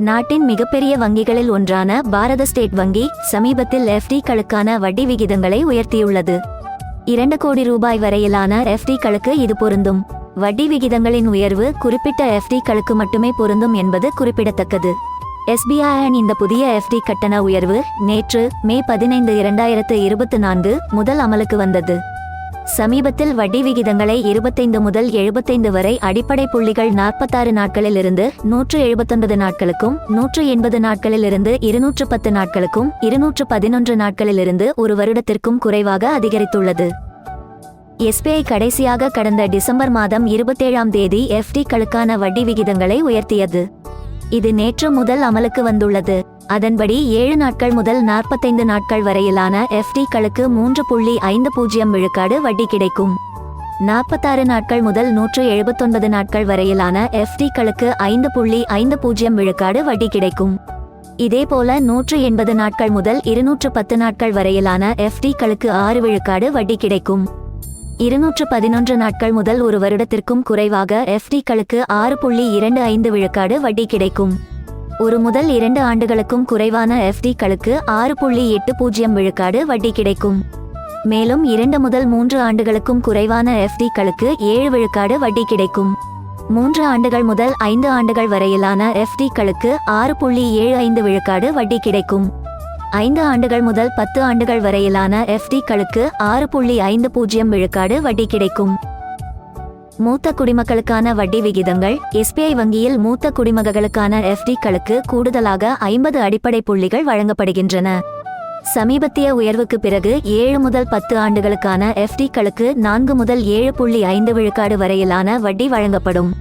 நாட்டின் மிகப்பெரிய வங்கிகளில் ஒன்றான பாரத ஸ்டேட் வங்கி சமீபத்தில் எஃப்டிகளுக்கான வட்டி விகிதங்களை உயர்த்தியுள்ளது. இரண்டு கோடி ரூபாய் வரையிலான எஃப்டிகளுக்கு இது பொருந்தும். வட்டி விகிதங்களின் உயர்வு குறிப்பிட்ட எஃப்டிகளுக்கு மட்டுமே பொருந்தும் என்பது குறிப்பிடத்தக்கது. எஸ்பிஐயின் இந்த புதிய எஃப்டி கட்டண உயர்வு நேற்று மே பதினைந்து இரண்டாயிரத்து இருபத்தி நான்கு முதல் அமலுக்கு வந்தது. சமீபத்தில் வட்டி விகிதங்களை இருபத்தைந்து முதல் எழுபத்தைந்து வரை அடிப்படை புள்ளிகள் நாற்பத்தாறு நாட்களிலிருந்து நூற்று எழுபத்தொன்பது நாட்களுக்கும் நூற்று எண்பது நாட்களிலிருந்து இருநூற்று பத்து நாட்களுக்கும் இருநூற்று பதினொன்று நாட்களிலிருந்து ஒரு வருடத்திற்கும் குறைவாக அதிகரித்துள்ளது. எஸ்பிஐ கடைசியாக கடந்த டிசம்பர் மாதம் இருபத்தேழாம் தேதி எஃப்டிக்களுக்கான வட்டி விகிதங்களை உயர்த்தியது. இது நேற்று முதல் அமலுக்கு வந்துள்ளது. அதன்படி ஏழு நாட்கள் முதல் நாற்பத்தைந்து நாட்கள் வரையிலான எஃப்டிகளுக்கு மூன்று புள்ளி ஐந்து பூஜ்ஜியம் விழுக்காடு வட்டி கிடைக்கும். நாற்பத்தாறு நாட்கள் முதல் நூற்று எழுபத்தொன்பது நாட்கள் வரையிலான எஃப்டிகளுக்கு ஐந்து புள்ளி ஐந்து பூஜ்ஜியம் விழுக்காடு வட்டி கிடைக்கும். இதேபோல நூற்று எண்பது நாட்கள் முதல் இருநூற்று பத்து நாட்கள் வரையிலான எஃப்டிகளுக்கு ஆறு விழுக்காடு வட்டி கிடைக்கும். இருநூற்று பதினொன்று நாட்கள் முதல் ஒரு வருடத்திற்கும் குறைவாக எஃப்டிகளுக்கு ஆறு புள்ளி இரண்டு ஐந்து விழுக்காடு வட்டி கிடைக்கும். ஒரு முதல் இரண்டு ஆண்டுகளுக்கும் குறைவான எஃப்டிகளுக்கு ஆறு புள்ளி எட்டு பூஜ்ஜியம் விழுக்காடு வட்டி கிடைக்கும். மேலும் இரண்டு முதல் மூன்று ஆண்டுகளுக்கும் குறைவான எஃப்டிகளுக்கு ஏழு விழுக்காடு வட்டி கிடைக்கும். மூன்று ஆண்டுகள் முதல் ஐந்து ஆண்டுகள் வரையிலான எஃப்டிக்களுக்கு ஆறு புள்ளி ஏழு ஐந்து விழுக்காடு வட்டி கிடைக்கும். ஐந்து ஆண்டுகள் முதல் பத்து ஆண்டுகள் வரையிலான எஃப்டிகளுக்கு ஆறு புள்ளி ஐந்து பூஜ்ஜியம் விழுக்காடு வட்டி கிடைக்கும். மூத்த குடிமக்களுக்கான வட்டி விகிதங்கள் எஸ்பிஐ வங்கியில் மூத்த குடிமகளுக்கான எஃப்டிக்களுக்கு கூடுதலாக ஐம்பது அடிப்படை புள்ளிகள் வழங்கப்படுகின்றன. சமீபத்திய உயர்வுக்கு பிறகு ஏழு முதல் பத்து ஆண்டுகளுக்கான எஃப்டிக்களுக்கு நான்கு முதல் ஏழு புள்ளி ஐந்து விழுக்காடு வரையிலான வட்டி வழங்கப்படும்.